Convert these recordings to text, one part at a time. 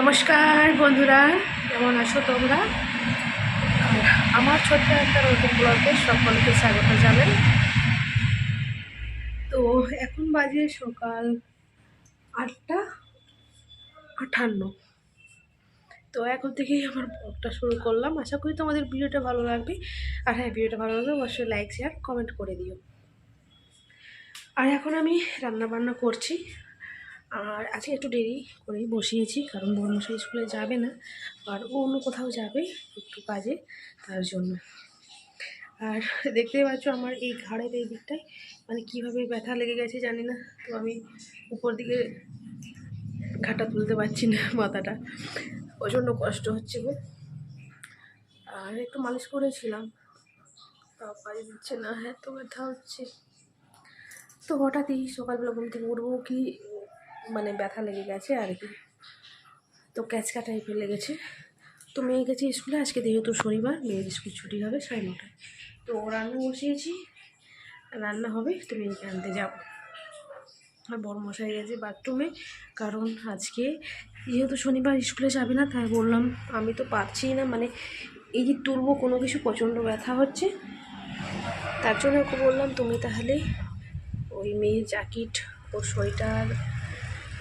নমস্কার বন্ধুরা, কেমন আছো তোমরা? আমার ছোট্ট একটা নতুন ব্লগে সকলকে স্বাগত জানাই। তো এখন বাজে সকাল আটটা আটান্ন তো এখন থেকেই আমার ব্লগটা শুরু করলাম। আশা করি তোমাদের ভিডিওটা ভালো লাগবে। আর হ্যাঁ ভিডিওটা ভালো লাগবে অবশ্যই লাইক শেয়ার কমেন্ট করে দিও। আর এখন আমি রান্না বান্না করছি। আর আজকে একটু দেরি করেই বসিয়েছি, কারণ বর্মশাই স্কুলে যাবে না, আর ও অন্য কোথাও যাবে একটু কাজে, তার জন্য। আর দেখতে পাচ্ছ আমার এই ঘাড়ের এই দিকটায় মানে কীভাবে ব্যথা লেগে গেছে জানি না, তো আমি উপর দিকে ঘাটা তুলতে পারছি না মাথাটা, প্রচণ্ড কষ্ট হচ্ছে গো। আর একটু মালিশ করেছিলাম, তাও কাজে দিচ্ছে না হ্যাঁ তো ব্যথা হচ্ছে। তো হঠাৎই সকালবেলা ঘুম থেকে উঠবো কি মানে ব্যথা লেগে গেছে আর কি। তো ক্যাচকা টাইপের লেগেছে। তো মেয়ে গেছে স্কুলে, আজকে যেহেতু শনিবার, মেয়ের স্কুল ছুটি হবে সাড়ে নটায়। তো রান্না বসিয়েছি, রান্না হবে, তো মেয়েকে আনতে যাব। আর বড় মশাই গেছে বাথরুমে, কারণ আজকে যেহেতু শনিবার স্কুলে যাবে না, তাই বললাম আমি তো পারছি না মানে এই যে তুলবো, কোনো কিছু প্রচণ্ড ব্যথা হচ্ছে। তার জন্য ওকে বললাম, তুমি তাহলে ওই মেয়ের জ্যাকেট, ওর সোয়েটার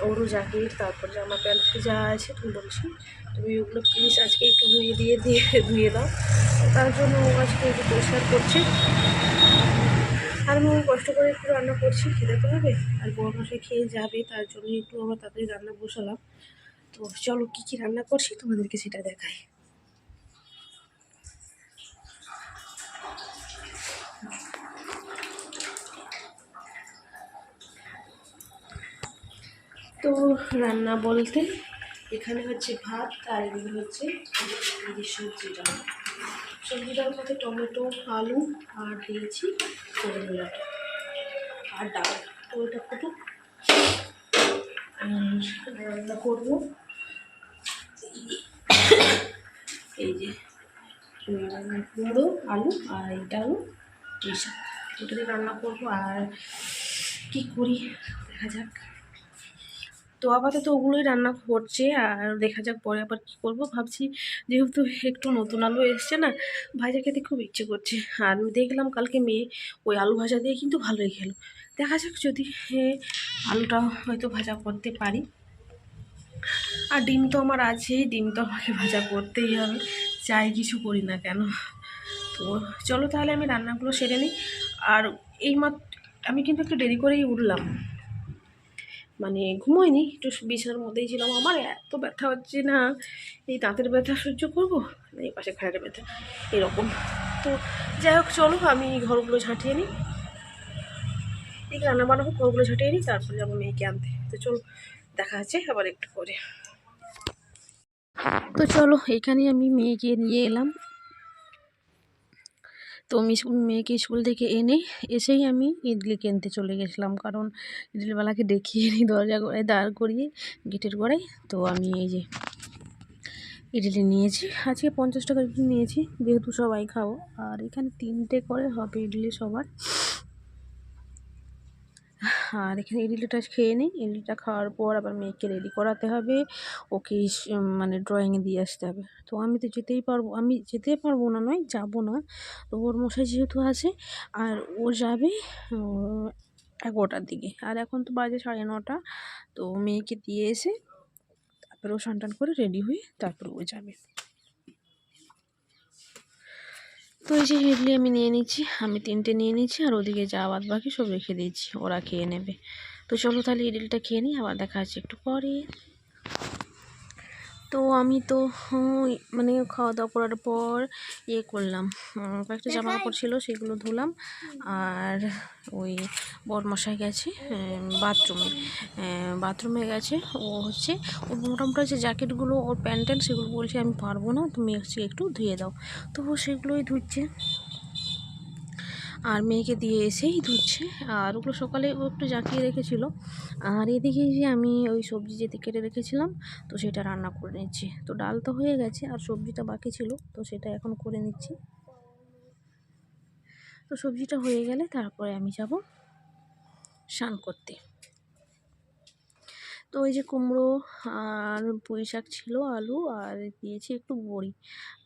ওরও জ্যাকেট তারপর জামা প্যান্ট যা আছে তুমি বলছি। তুমি ওগুলো প্লিজ আজকে একটু ধুয়ে দিয়ে দিয়ে ধুয়ে দাও। তার জন্য ও আজকে একটু পরিষ্কার করছে। আর আমি কষ্ট করে একটু রান্না করছি, খেতে তো হবে। আর বড় মাসে খেয়ে যাবে, তার জন্য একটু আমার তাড়াতাড়ি রান্না বসালাম। তো চলো কী কী রান্না করছি তোমাদেরকে সেটা দেখাই। তো রান্না বলতে এখানে হচ্ছে ভাত আর এগুলো হচ্ছে সবজি ডাল। সবজিটা সবজিটার মধ্যে টমেটো, আলু আর দিয়েছি আর ডাল। তো ওটা ফুটুক। রান্না করব। এই যে কুমড়ো আলু আর আলু এই শাক। ওটা দিয়ে রান্না করব আর কী করি? দেখা যাক। তো আপাতত ওগুলোই রান্না করছে আর দেখা যাক পরে আবার কী করব। ভাবছি যেহেতু একটু নতুন আলু এসছে না ভাজা খেতে খুব ইচ্ছে করছে। আর আমি দেখলাম কালকে মেয়ে ওই আলু ভাজা দিয়ে কিন্তু ভালোই খেলো। দেখা যাক যদি এ, আলুটা হয়তো ভাজা করতে পারি। আর ডিম তো আমার আছেই ডিম তো আমাকে ভাজা করতেই হবে। চাই কিছু করি না কেন? তো চলো তাহলে আমি রান্নাগুলো সেরে নিই। আর এই মাত্র আমি কিন্তু একটু দেরি করেই উঠলাম। মানে ঘুমোয়নি, একটু বিছানার মধ্যেই ছিলাম আমার, এত ব্যথা হচ্ছে না, এই দাঁতের ব্যথা সহ্য করব? না, এই পাশে ঘাড়ের ব্যথা, এরকম। তো যাই হোক, চলো, আমি ঘরগুলো ঝাঁটিয়ে নিই। এই রান্না বান্না ঘরগুলো ঝাঁটিয়ে নিই, তারপরে যাব মেয়েকে আনতে। তো চলো, দেখা আছে আবার একটু করে তো চলো এখানে আমি মেয়েকে নিয়ে এলাম। তো আমি স্কুল- মেয়েকে স্কুল থেকে এনে এসেই আমি ইডলি কিনতে চলে গেছিলাম। কারণ ইডলিওয়ালাকে দেখিয়ে নিই দরজা গড়ায়, দাঁড় করিয়ে গেটের গড়ায়। তো আমি এই যে ইডলি নিয়েছি। আজকে পঞ্চাশ টাকা ইডলি নিয়েছি। যেহেতু সবাই খাব। আর এখানে তিনটে করে হবে ইডলি সবার। আর এখানে ইডলিটা খেয়ে নিই। ইডলিটা খাওয়ার পর আবার মেয়েকে রেডি করাতে হবে। ওকে মানে ড্রয়িংয়ে দিয়ে আসতে হবে। তো আমি তো যেতেই পারব, আমি যেতে পারব না, নয়, যাব না। তো ওর মশাই যেহেতু আছে, আর ও যাবে এগারোটার দিকে। আর এখন তো বাজে সাড়ে নটা, তো মেয়েকে দিয়ে এসে তারপরে ও স্নান করে রেডি হয়ে তারপরে ও যাবে। তো এই যে ইডলি আমি নিয়ে নিচ্ছি, আমি তিনটে নিয়ে নিচ্ছি আর ওদিকে যা বাদ বাকি সব রেখে দিয়েছি ওরা খেয়ে নেবে। তো চলো তাহলে ইডলিটা খেয়ে নিই, আবার দেখা আছে একটু পরে। তো আমি তো মানে খাওয়া দাওয়া করার পর ইয়ে করলাম। কয়েকটা জামা কাপড় ছিল সেগুলো ধুলাম। আর ওই বরমশাই গেছে বাথরুমে। বাথরুমে গেছে ও হচ্ছে ওর মোটামুটি যে জ্যাকেটগুলো ওর প্যান্ট ট্যান্ট সেগুলো বলছে আমি পারব না তুমি হচ্ছে একটু ধুয়ে দাও। তো সেগুলোই ধুচ্ছে। আর মেয়েকে দিয়ে এসেই ধুচ্ছে। আর ওগুলো সকালে ও একটু জাঁকিয়ে রেখেছিল। আর এদিকে যে আমি ওই সবজি যেতে কেটে রেখেছিলাম, তো সেটা রান্না করে নিচ্ছি। তো ডাল তো হয়ে গেছে, আর সবজিটা বাকি ছিল, তো সেটা এখন করে নিচ্ছি। তো সবজিটা হয়ে গেলে তারপরে আমি যাব স্নান করতে। তো ওই যে কুমড়ো আর পুঁই শাক ছিল, আলু আর দিয়েছি একটু বড়ি।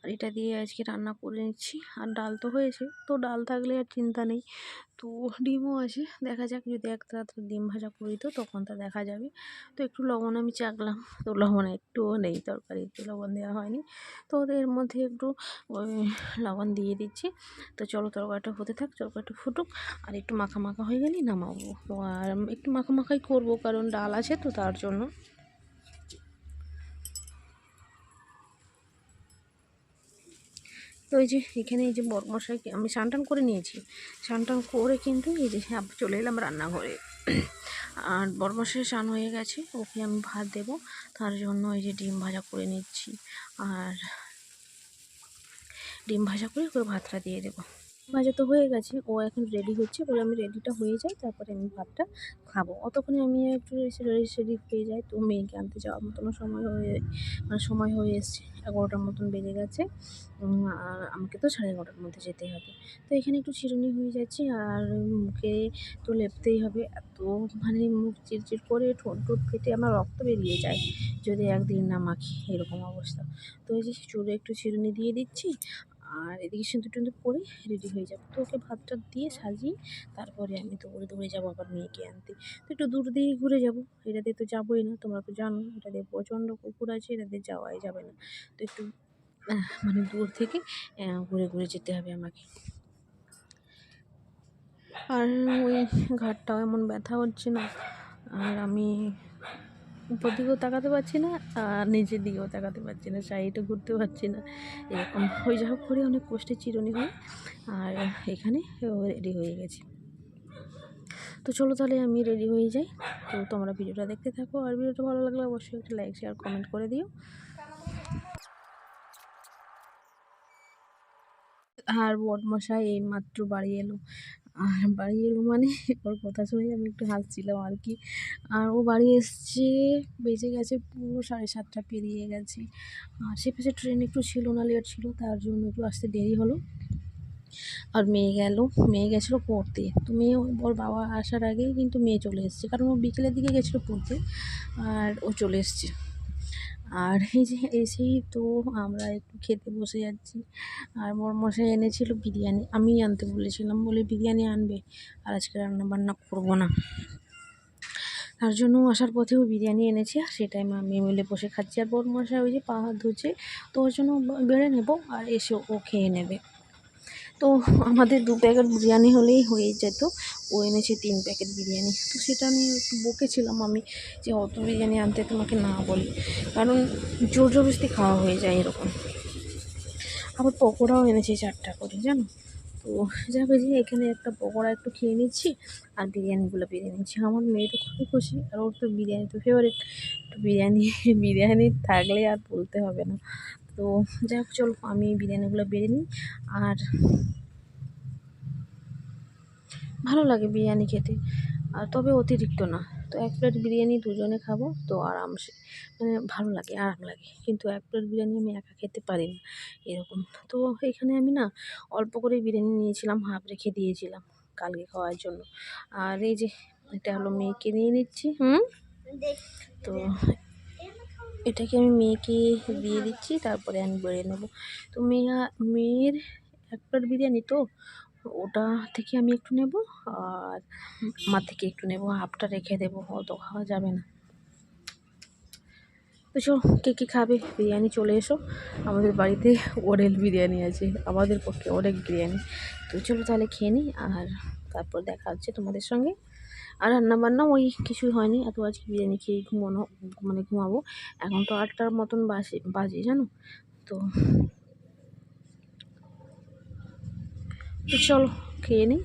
আর এটা দিয়ে আজকে রান্না করে নিচ্ছি। আর ডাল তো হয়েছে, তো ডাল থাকলে আর চিন্তা নেই। তো ডিমও আছে, দেখা যাক যদি এক রাত্রে ডিম ভাজা করি তো তখন তা দেখা যাবে। তো একটু লবণ আমি চাকলাম, তো লবণ একটুও নেই তরকারি তরকারিতে লবণ দেওয়া হয়নি। তো এর মধ্যে একটু লবণ দিয়ে দিচ্ছি। তো চলো তরকারিটা হতে থাক, তরকারিটা ফুটুক। আর একটু মাখা মাখা হয়ে গেলেই নামাবো। আর একটু মাখা মাখাই করব, কারণ ডাল আছে তো তার জন্য। তো এই যে এখানে এই যে বরমশাইকে আমি স্নান টান করে নিয়েছি। স্নান টান করে কিন্তু এই যে চলে এলাম রান্নাঘরে। আর বরমশাই স্নান হয়ে গেছে, ওকে আমি ভাত দেবো। তার জন্য এই যে ডিম ভাজা করে নিচ্ছি। আর ডিম ভাজা করে ওকে ভাতটা দিয়ে দেবো। ভাজা তো হয়ে গেছে, ও এখন রেডি হচ্ছে বলে আমি রেডিটা হয়ে যাই, তারপরে আমি ভাতটা খাব। অতক্ষণে আমি একটু রেডি হয়ে যাই, তো মেয়েকে আনতে যাওয়ার মতনও সময় হয়ে মানে সময় হয়ে এসছে, এগারোটার মতন বেজে গেছে আর আমাকে তো সাড়ে এগারোটার মধ্যে যেতে হবে। তো এখানে একটু চিরুনি হয়ে যাচ্ছে, আর মুখে তো লেপতেই হবে, এত মানে মুখ চিরচির করে ঠোঁট টোট ফেটে আমার রক্ত বেরিয়ে যায়, যদি একদিন না মাখি, এরকম অবস্থা। তো এই যে চুলে একটু চিরুনি দিয়ে দিচ্ছি আর এদিকে সিঁদুর টিন্দুর পরে রেডি হয়ে যাব। তো ওকে ভাতটা দিয়ে সাজিয়ে তারপরে আমি দৌড়ে দৌড়ে যাব আবার মেয়েকে আনতে। তো একটু দূর দিয়েই ঘুরে যাব। এটাতে তো যাবোই না, তোমরা তো জানো এটাতে প্রচণ্ড কুকুর আছে, এটা দিয়ে যাওয়াই যাবে না। তো একটু মানে দূর থেকে ঘুরে ঘুরে যেতে হবে আমাকে। আর ওই ঘাটটাও এমন ব্যথা হচ্ছে না। আর আমি উপর দিকেও তাকাতে পারছি না, আর নিচের দিকেও তাকাতে পারছি না, সাইডে ঘুরতে পারছি না। এরকম হয়ে যা করে অনেক কষ্টে চিরুনি হয়, আর এখানে রেডি হয়ে গেছি। তো চলো তাহলে আমি রেডি হয়ে যাই। তো তোমরা ভিডিওটা দেখতে থাকো, আর ভিডিওটা ভালো লাগলে অবশ্যই একটা লাইক শেয়ার কমেন্ট করে দিও। আর বটমশাই এই মাত্র বাড়ি এলো। আর বাড়ি এলো মানে ওর কথা শুনে আমি একটু হাসছিলাম আর কি। আর ও বাড়ি এসছে, বেজে গেছে পুরো সাড়ে সাতটা পেরিয়ে গেছে। আর সে পাশে ট্রেন একটু ছিল না লেট ছিল, তার জন্য একটু আসতে দেরি হলো। আর মেয়ে গেল, মেয়ে গেছিল পড়তে। তো মেয়ে ওর বাবা আসার আগেই কিন্তু মেয়ে চলে এসছে, কারণ ও বিকেলের দিকে গেছিল পড়তে, আর ও চলে এসছে। আর এই যে এসেই তো আমরা একটু খেতে বসে যাচ্ছি। আর মশাই এনেছিল বিরিয়ানি আমি আনতে বলেছিলাম, বলে বিরিয়ানি আনবে আর আজকে রান্না বান্না করব না। তার জন্য আসার পথেও বিরিয়ানি এনেছি আর সেটাই আমি মিলে বসে খাচ্ছি। আর মশাই ওই যে পা হাত ধুচ্ছে, তো ওর জন্য বেড়ে নেব আর এসে ও খেয়ে নেবে। তো আমাদের দু প্যাকেট বিরিয়ানি হলেই হয়ে যেত। ও এনেছে তিন প্যাকেট বিরিয়ানি। তো সেটা নিয়ে একটু বকেছিলাম আমি যে অত বিরিয়ানি আনতে তোমাকে না বলি। কারণ জোর জবরদস্তি খাওয়া হয়ে যায় এরকম। আবার পকোড়াও এনেছে চারটা করে, জানো? তো যাবে যে এখানে একটা পকোড়া একটু খেয়ে নিচ্ছি আর বিরিয়ানিগুলো বেরিয়ে নিচ্ছি। আমার মেয়ে তো খুবই খুশি আর ওর তো বিরিয়ানি তো ফেভারিট তো বিরিয়ানি বিরিয়ানি থাকলে আর বলতে হবে না। তো যাই হোক, চলো আমি বিরিয়ানিগুলো বেড়ে নিই। আর ভালো লাগে বিরিয়ানি খেতে। আর তবে অতিরিক্ত না। তো এক প্লেট বিরিয়ানি দুজনে খাব, তো আরামসে মানে ভালো লাগে, আরাম লাগে। কিন্তু এক প্লেট বিরিয়ানি আমি একা খেতে পারি না, এরকম। তো এখানে আমি না অল্প করে বিরিয়ানি নিয়েছিলাম, হাফ রেখে দিয়েছিলাম কালকে খাওয়ার জন্য। আর এই যে, এটা হলো মেয়েকে নিয়ে নিচ্ছি, হুম? তো এটাকে আমি মেয়েকে দিয়ে দিচ্ছি, তারপরে আমি বেড়ে নেব। তো মেয়া মেয়ের এক প্লেট বিরিয়ানি তো, ওটা থেকে আমি একটু নেব আর আমার থেকে একটু নেব, হাফটা রেখে দেবো, অত খাওয়া যাবে না। তো চল, কে কী খাবে বিরিয়ানি চলে এসো। আমাদের বাড়িতে ওরেল বিরিয়ানি আছে, আমাদের পক্ষে অনেক বিরিয়ানি। তো চলো তাহলে খেয়ে নিই আর তারপর দেখা হচ্ছে তোমাদের সঙ্গে। আর রান্না বান্না ওই কিছুই হয়নি। এত আজকে বিরিয়ানি খেয়ে ঘুমানো মানে ঘুমাবো। এখন তো আটটার মতন বাজে বাজে, জানো? তো তো চলো, খেয়ে নিই।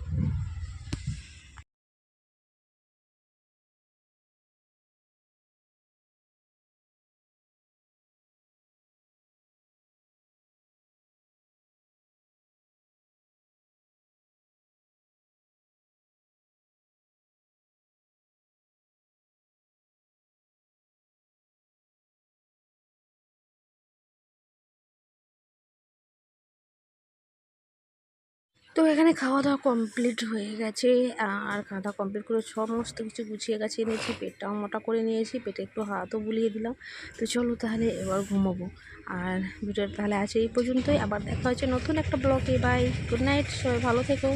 তো এখানে খাওয়া দাওয়া কমপ্লিট হয়ে গেছে। আর খাওয়া দাওয়া কমপ্লিট করে সমস্ত কিছু গুছিয়ে গাছিয়ে নিয়েছি, পেটটাও মোটা করে নিয়েছি, পেটে একটু হাতও বুলিয়ে দিলাম। তো চলো তাহলে এবার ঘুমাবো। আর ভিডিওটা তাহলে আছে এই পর্যন্তই। আবার দেখা হচ্ছে নতুন একটা ব্লগে বাই গুড নাইট সবাই ভালো থেকো।